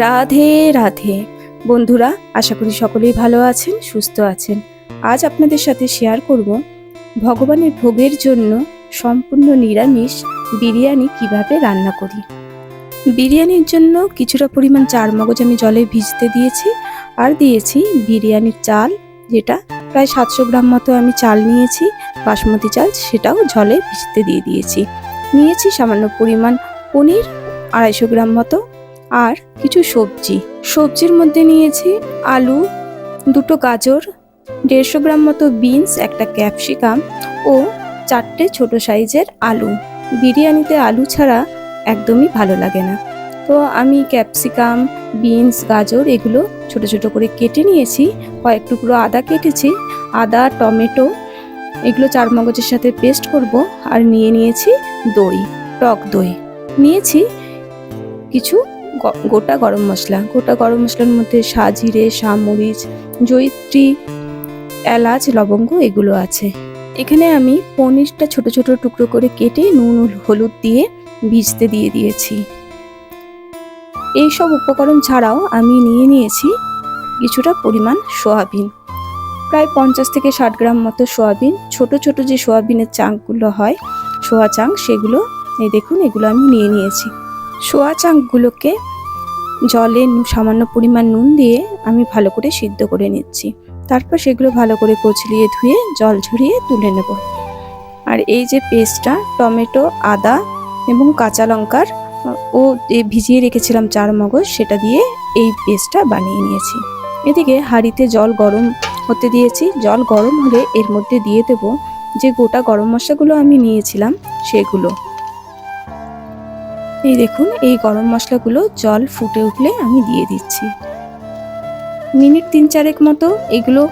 রাধে রাধে। বন্ধুরা, আশা করি সকলেই ভালো আছেন, সুস্থ আছেন। আজ আপনাদের সাথে শেয়ার করব ভগবানের ভোগের জন্য সম্পূর্ণ নিরামিষ বিরিয়ানি কীভাবে রান্না করি। বিরিয়ানির জন্য কিছুটা পরিমাণ চার মগজ আমি জলে ভিজতে দিয়েছি আর দিয়েছি বিরিয়ানির চাল, যেটা প্রায় সাতশো গ্রাম মতো আমি চাল নিয়েছি, বাসমতি চাল সেটাও জলে ভিজতে দিয়ে দিয়েছি। নিয়েছি সামান্য পরিমাণ পনির, আড়াইশো গ্রাম মতো আর কিছু সবজি। সবজির মধ্যে নিয়েছি আলু, দুটো গাজর, দেড়শো গ্রাম মতো বিনস, একটা ক্যাপসিকাম ও চারটে ছোট সাইজের আলু। বিরিয়ানিতে আলু ছাড়া একদমই ভালো লাগে না। তো আমি ক্যাপসিকাম, বিনস, গাজর এগুলো ছোট ছোট করে কেটে নিয়েছি, কয়েক টুকরো আদা কেটেছি, আদা, টমেটো এগুলো চার মগজের সাথে পেস্ট করব আর নিয়ে নিয়েছি দই, টক দই। নিয়েছি কিছু গোটা গরম মশলা। গোটা গরম মশলার মধ্যে সাজিরে সামরিচ জয়িত্রী, এলাচ, লবঙ্গ এগুলো আছে। এখানে আমি পনিরটা ছোট ছোট টুকরো করে কেটে নুন হলুদ দিয়ে ভিজতে দিয়ে দিয়েছি। এই সব উপকরণ ছাড়াও আমি নিয়ে নিয়েছি কিছুটা পরিমাণ সোয়াবিন। প্রায় পঞ্চাশ থেকে ষাট গ্রাম মতো সোয়াবিন। ছোট ছোট যে সোয়াবিনের চাংগুলো হয়, সোয়া চাং সেগুলো, এই দেখুন এগুলো আমি নিয়ে নিয়েছি। সোয়া চাংগুলোকে জলে সামান্য পরিমাণ নুন দিয়ে আমি ভালো করে সিদ্ধ করে নিচ্ছি। তারপর সেগুলো ভালো করে কচলিয়ে ধুয়ে জল ঝরিয়ে তুলে নেব। আর এই যে পেস্টটা, টমেটো, আদা এবং কাঁচা লঙ্কার, ও ভিজিয়ে রেখেছিলাম চার মগজ, সেটা দিয়ে এই পেস্টটা বানিয়ে নিয়েছি। এদিকে হাঁড়িতে জল গরম হতে দিয়েছি। জল গরম হলে এর মধ্যে দিয়ে দেব যে গোটা গরম মশলাগুলো আমি নিয়েছিলাম, সেগুলো। এই দেখুন, এই গরম মশলাগুলো জল ফুটে উঠলে আমি দিয়ে দিচ্ছি। মিনিট তিন চারেক মতো এগুলো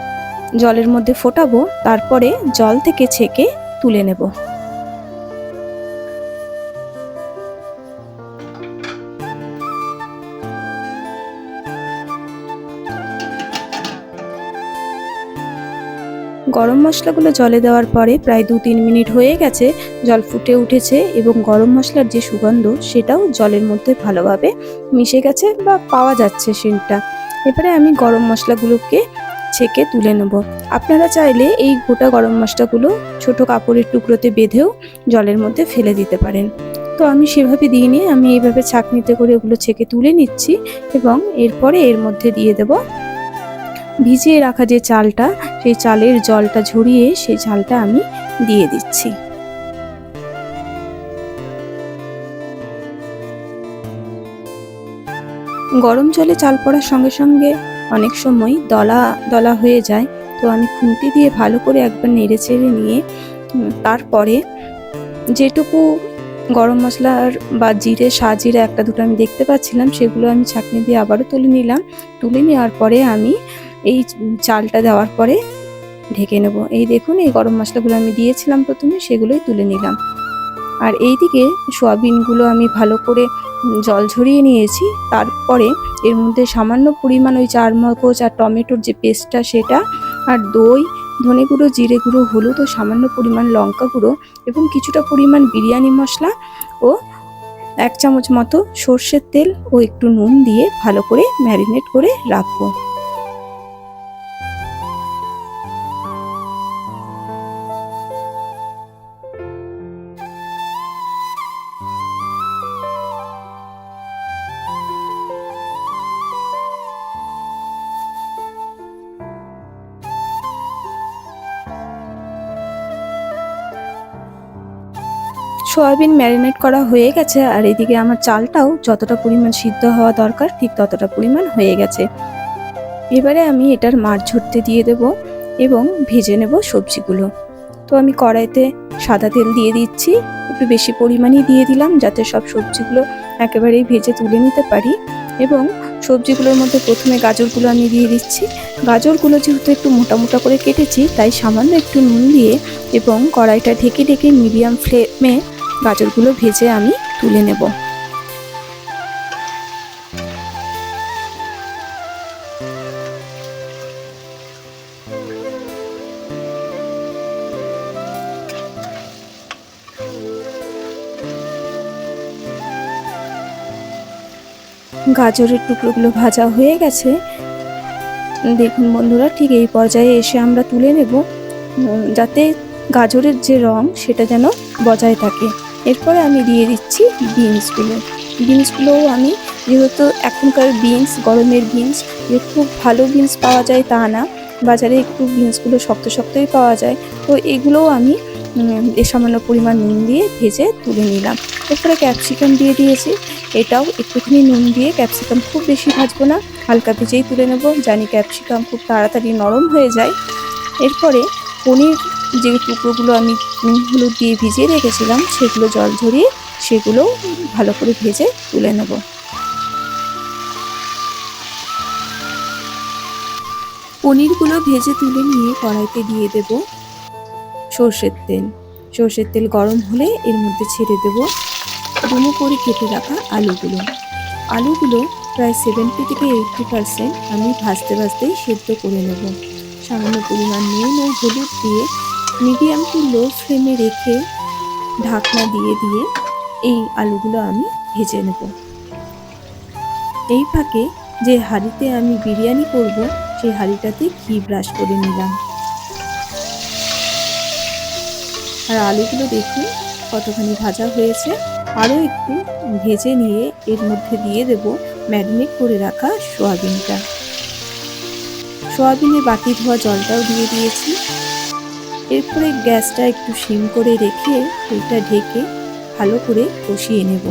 জলের মধ্যে ফোটাবো, তারপরে জল থেকে ছেঁকে তুলে নেব। গরম মশলাগুলো জলে দেওয়ার পরে প্রায় দু তিন মিনিট হয়ে গেছে, জল ফুটে উঠেছে এবং গরম মশলার যে সুগন্ধ সেটাও জলের মধ্যে ভালোভাবে মিশে গেছে বা পাওয়া যাচ্ছে সেন্টটা। এবারে আমি গরম মশলাগুলোকে ছেঁকে তুলে নেব। আপনারা চাইলে এই গোটা গরম মশলাগুলো ছোট কাপড়ের টুকরোতে বেঁধেও জলের মধ্যে ফেলে দিতে পারেন। তো আমি সেভাবে দিইনি আমি এইভাবে ছাঁকনিতে করে ওগুলো ছেঁকে তুলে নিচ্ছি এবং এরপরে এর মধ্যে দিয়ে দেব ভিজিয়ে রাখা যে চালটা, সেই চালের জলটা ঝরিয়ে সেই চালটা আমি দিয়ে দিচ্ছি। গরম জলে চাল পড়ার সঙ্গে সঙ্গে অনেক সময় দলা দলা হয়ে যায়, তো আমি খুন্তি দিয়ে ভালো করে একবার নেড়ে চেড়ে নিয়ে তারপরে যেটুকু গরম মশলার বা জিরে, সাজিরে একটা দুটো আমি দেখতে পাচ্ছিলাম, সেগুলো আমি ছাঁকনি দিয়ে আবারও তুলে নিলাম। তুলে নেওয়ার পরে আমি এই চালটা দেওয়ার পরে ঢেকে নেব। এই দেখুন, এই গরম মশলাগুলো আমি দিয়েছিলাম প্রথমে, সেগুলোই তুলে নিলাম। আর এইদিকে সোয়াবিনগুলো আমি ভালো করে জল ঝরিয়ে নিয়েছি। তারপরে এর মধ্যে সামান্য পরিমাণ ওই চার মগজ আর টমেটোর যে পেস্টটা, সেটা আর দই, ধনে গুঁড়ো, জিরে গুঁড়ো, হলুদ ও সামান্য পরিমাণ লঙ্কা গুঁড়ো এবং কিছুটা পরিমাণ বিরিয়ানি মশলা ও এক চামচ মতো সর্ষের তেল ও একটু নুন দিয়ে ভালো করে ম্যারিনেট করে রাখব। সয়াবিন ম্যারিনেট করা হয়ে গেছে আর এদিকে আমার চালটাও যতটা পরিমাণ সিদ্ধ হওয়া দরকার, ঠিক ততটা পরিমাণ হয়ে গেছে। এবারে আমি এটার মাছ ঝরতে দিয়ে দেব এবং ভেজে নেব সবজিগুলো। তো আমি কড়াইতে সাদা তেল দিয়ে দিচ্ছি, একটু বেশি পরিমাণই দিয়ে দিলাম যাতে সব সবজিগুলো একেবারেই ভেজে তুলে নিতে পারি এবং সবজিগুলোর মধ্যে প্রথমে গাজরগুলো আমি দিয়ে দিচ্ছি। গাজরগুলো যেহেতু একটু মোটা মোটা করে কেটেছি, তাই সামান্য একটু নুন দিয়ে এবং কড়াইটা ঢেকে ঢেকে মিডিয়াম ফ্লেমে গাজরগুলো ভেজে আমি তুলে নেব। গাজরের টুকরোগুলো ভাজা হয়ে গেছে। দেখুন বন্ধুরা, ঠিক এই পর্যায়ে এসে আমরা তুলে নেব যাতে গাজরের যে রং, সেটা যেন বজায় থাকে। এরপরে আমি দিয়ে দিচ্ছি বিনসগুলো। বিনসগুলোও আমি যেহেতু এখনকার বিনস, গরমের বিনস যে খুব ভালো বিনস পাওয়া যায় তা না, বাজারে একটু বিনসগুলো শক্ত শক্তই পাওয়া যায়, তো এগুলোও আমি সামান্য পরিমাণ নুন দিয়ে ভেজে তুলে নিলাম। এরপরে ক্যাপসিকাম দিয়ে দিয়েছি। এটাও একটুখানি নুন দিয়ে ক্যাপসিকাম খুব বেশি ভাজবো না, হালকা ভেজেই তুলে নেব। জানি ক্যাপসিকাম খুব তাড়াতাড়ি নরম হয়ে যায়। এরপরে পনির যে টুকরোগুলো আমি হলুদ দিয়ে ভিজিয়ে রেখেছিলাম, সেগুলো জল ঝরিয়ে সেগুলো ভালো করে ভেজে তুলে নেব। পনিরগুলো ভেজে তুলে নিয়ে কড়াইতে দিয়ে দেব সর্ষের তেল। সর্ষের তেল গরম হলে এর মধ্যে ছেড়ে দেব ডুমো করে কেটে রাখা আলুগুলো। আলুগুলো প্রায় সেভেন্টি থেকে এইটটি পারসেন্ট আমি ভাজতে ভাজতেই সেদ্ধ করে নেব। সামান্য পরিমাণ নুন ও হলুদ দিয়ে মিডিয়াম টু লো ফ্লেমে রেখে ঢাকনা দিয়ে দিয়ে এই আলুগুলো আমি ভেজে নেব। এই ফাঁকে যে হাঁড়িতে আমি বিরিয়ানি করব, সেই হাঁড়িটাতে ঘি ব্রাশ করে নিলাম। আর আলুগুলো দেখুন কতখানি ভাজা হয়েছে। আরও একটু ভেজে নিয়ে এর মধ্যে দিয়ে দেব ম্যারিনেট করে রাখা সোয়াবিনটা। সোয়াবিনের বাকি ধোয়া জলটাও দিয়ে দিয়েছি। এরপরে গ্যাসটা একটু সিম করে রেখে এটা ঢেকে ভালো করে কষিয়ে নেব।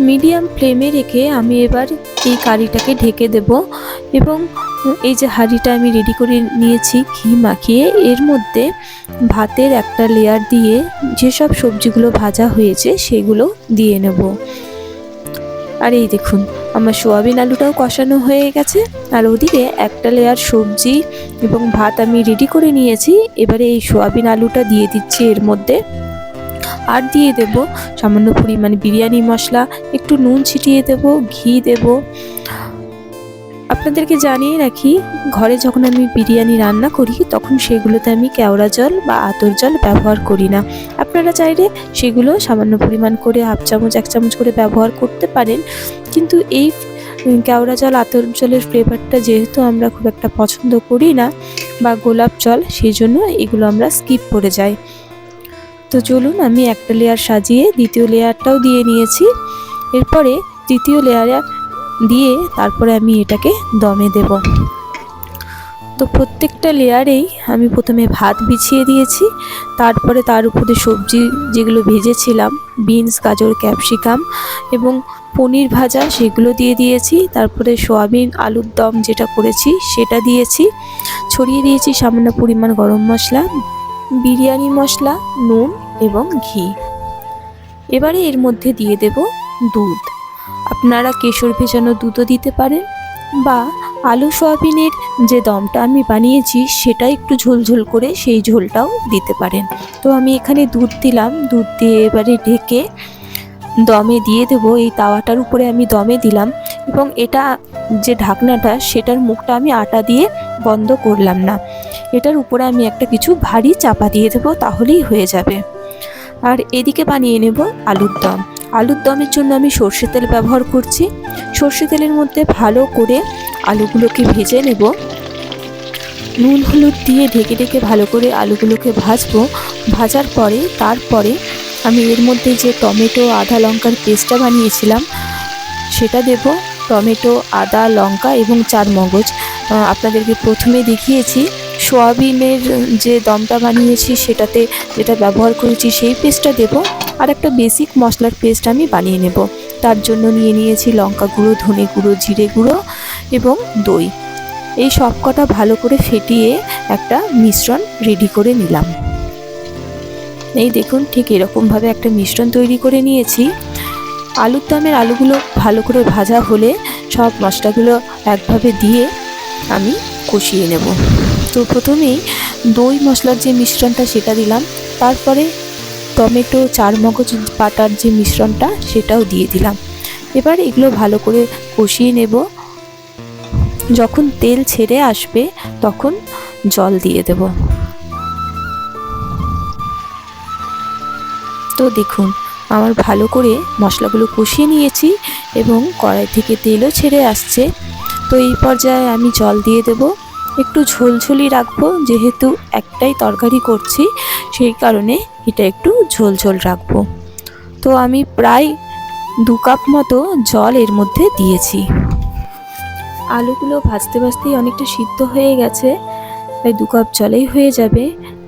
মিডিয়াম ফ্লেমে রেখে আমি এবার এই কারিটাকে ঢেকে দেব এবং এই যে হাঁড়িটা আমি রেডি করে নিয়েছি ঘি মাখিয়ে, এর মধ্যে ভাতের একটা লেয়ার দিয়ে যেসব সবজিগুলো ভাজা হয়েছে সেগুলো দিয়ে নেব। আর এই দেখুন, আমার সোয়াবিন আলুটাও কষানো হয়ে গেছে। আর ওদিকে একটা লেয়ার সবজি এবং ভাত আমি রেডি করে নিয়েছি। এবারে এই সোয়াবিন আলুটা দিয়ে দিচ্ছি এর মধ্যে। আর দিয়ে দেব সামান্য পরিমাণে বিরিয়ানি মশলা, একটু নুন ছিটিয়ে দেব, ঘি দেব আপনাদেরকে জানিয়ে রাখি, ঘরে যখন আমি বিরিয়ানি রান্না করি, তখন সেগুলোতে আমি কেওড়া জল বা আতর জল ব্যবহার করি না। আপনারা চাইলে সেগুলো সামান্য পরিমাণ করে হাফ চামচ, এক চামচ করে ব্যবহার করতে পারেন। কিন্তু এই কেওড়া জল, আতর জলের ফ্লেভারটা যেহেতু আমরা খুব একটা পছন্দ করি না বা গোলাপ জল, সেই জন্য এগুলো আমরা স্কিপ করে যাই। তো চলুন, আমি একটা লেয়ার সাজিয়ে দ্বিতীয় লেয়ারটাও দিয়ে নিয়েছি। এরপরে তৃতীয় লেয়ার দিয়ে তারপরে আমি এটাকে দমে দেব। তো প্রত্যেকটা লেয়ারেই আমি প্রথমে ভাত বিছিয়ে দিয়েছি, তারপরে তার উপরে সবজি যেগুলো ভেজেছিলাম, বিনস, গাজর, ক্যাপসিকাম এবং পনির ভাজা সেগুলো দিয়ে দিয়েছি, তারপরে সোয়াবিন, আলুর দম যেটা করেছি সেটা দিয়েছি, ছড়িয়ে দিয়েছি সামান্য পরিমাণ গরম মশলা, বিরিয়ানি মশলা, নুন এবং ঘি। এবারে এর মধ্যে দিয়ে দেব দুধ। আপনারা কেশর ভেজানো দুধও দিতে পারেন বা আলু সয়াবিনের যে দমটা আমি বানিয়েছি সেটা একটু ঝোলঝোল করে সেই ঝোলটাও দিতে পারেন। তো আমি এখানে দুধ দিলাম, দুধ দিয়ে এবারে ঢেকে দমে দিয়ে দেবো। এই তাওয়াটার উপরে আমি দমে দিলাম এবং এটা যে ঢাকনাটা সেটার মুখটা আমি আটা দিয়ে বন্ধ করলাম না। এটার উপরে আমি একটা কিছু ভারী চাপা দিয়ে দেবো, তাহলেই হয়ে যাবে। আর এদিকে বানিয়ে নেব আলুর দম। আলুর দমের জন্য আমি সর্ষে তেল ব্যবহার করছি। সর্ষে তেলের মধ্যে ভালো করে আলুগুলোকে ভেজে নেব। নুন, হলুদ দিয়ে ঢেকে ঢেকে ভালো করে আলুগুলোকে ভাজবো। ভাজার পরে, তারপরে আমি এর মধ্যে যে টমেটো, আদা লঙ্কার পেস্টটা বানিয়েছিলাম, সেটা দেব। টমেটো, আদা, লঙ্কা এবং চার মগজ। আপনাদেরকে প্রথমে দেখিয়েছি, সোয়াবিনের যে দমটা বানিয়েছি, সেটাতে যেটা ব্যবহার করেছি, সেই পেস্টটা দেব। আর একটা বেসিক মশলার পেস্ট আমি বানিয়ে নেব। তার জন্য নিয়ে নিয়েছি লঙ্কা গুঁড়ো, ধনে গুঁড়ো, জিরে গুঁড়ো এবং দই। এই সব কটা ভালো করে ফেটিয়ে একটা মিশ্রণ রেডি করে নিলাম। এই দেখুন, ঠিক এরকমভাবে একটা মিশ্রণ তৈরি করে নিয়েছি। আলুর দমের আলুগুলো ভালো করে ভাজা হলে সব মশলাগুলো একভাবে দিয়ে আমি কষিয়ে নেব। তো প্রথমেই দই মশলার যে মিশ্রণটা সেটা দিলাম। তারপরে টমেটো চার মগজ বাটার যে মিশ্রণটা, সেটাও দিয়ে দিলাম। এবার এগুলো ভালো করে কষিয়ে নেব। যখন তেল ছেড়ে আসবে, তখন জল দিয়ে দেব। তো দেখুন, আমার ভালো করে মশলাগুলো কষিয়ে নিয়েছি এবং কড়াই থেকে তেলও ছেড়ে আসছে। তো এই পর্যায়ে আমি জল দিয়ে দেব। একটু ঝোলঝোলি রাখব, যেহেতু একটাই তরকারি করছি, সেই কারণে এটা একটু ঝোল ঝোল রাখব। তো আমি প্রায় দু কাপ মতো জল এর মধ্যে দিয়েছি। আলুগুলো ভাজতে ভাজতেই অনেকটা সিদ্ধ হয়ে গেছে প্রায় দু কাপ জলেই হয়ে যাবে।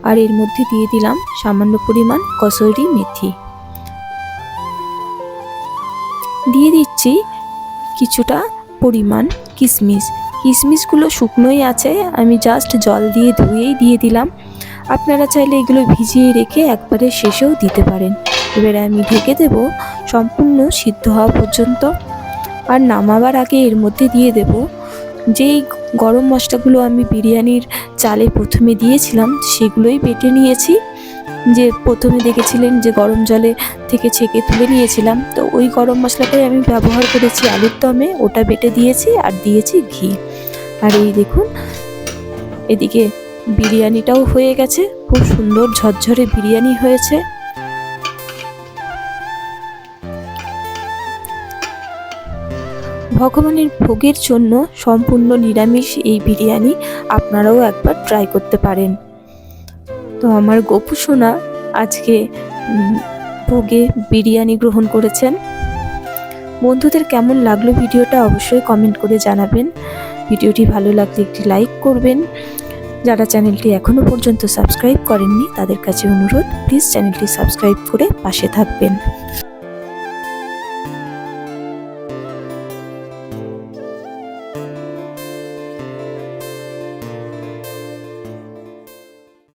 আর এর মধ্যে দিয়ে দিলাম সামান্য পরিমাণ কসুরি মেথি। দিয়ে দিচ্ছি কিছুটা পরিমাণ কিশমিশ কিশমিশগুলো শুকনোই আছে, আমি জাস্ট জল দিয়ে ধুয়েই দিয়ে দিলাম। আপনারা চাইলে এগুলো ভিজিয়ে রেখে একবারে শেষেও দিতে পারেন। এবারে আমি ঢেকে দেব, সম্পূর্ণ সিদ্ধ হওয়া পর্যন্ত। আর নামাবার আগে এর মধ্যে দিয়ে দেব। যেই গরম মশলাগুলো আমি বিরিয়ানির চালে প্রথমে দিয়েছিলাম, সেগুলোই বেটে নিয়েছি। যে প্রথমে দেখেছিলেন যে গরম জলে থেকে ছেঁকে তুলে নিয়েছিলাম, তো ওই গরম মশলাটাই আমি ব্যবহার করেছি আলুর দমে। ওটা বেটে দিয়েছি আর দিয়েছি ঘি। আর এই দেখুন, এদিকে বিরিয়ানিটাও হয়ে গেছে। খুব সুন্দর ঝরঝরে বিরিয়ানি হয়েছে। ভগবানের ভোগের জন্য সম্পূর্ণ নিরামিষ এই বিরিয়ানি আপনারাও একবার ট্রাই করতে পারেন। তো আমার গোপু সোনা আজকে ভোগে বিরিয়ানি গ্রহণ করেছেন। বন্ধুদের কেমন লাগল ভিডিওটা অবশ্যই কমেন্ট করে জানাবেন। ভিডিওটি ভালো লাগলে একটি লাইক করবেন। যারা চ্যানেলটি এখনও পর্যন্ত সাবস্ক্রাইব করেননি, তাদের কাছে অনুরোধ, প্লিজ চ্যানেলটি সাবস্ক্রাইব করে পাশে থাকবেন।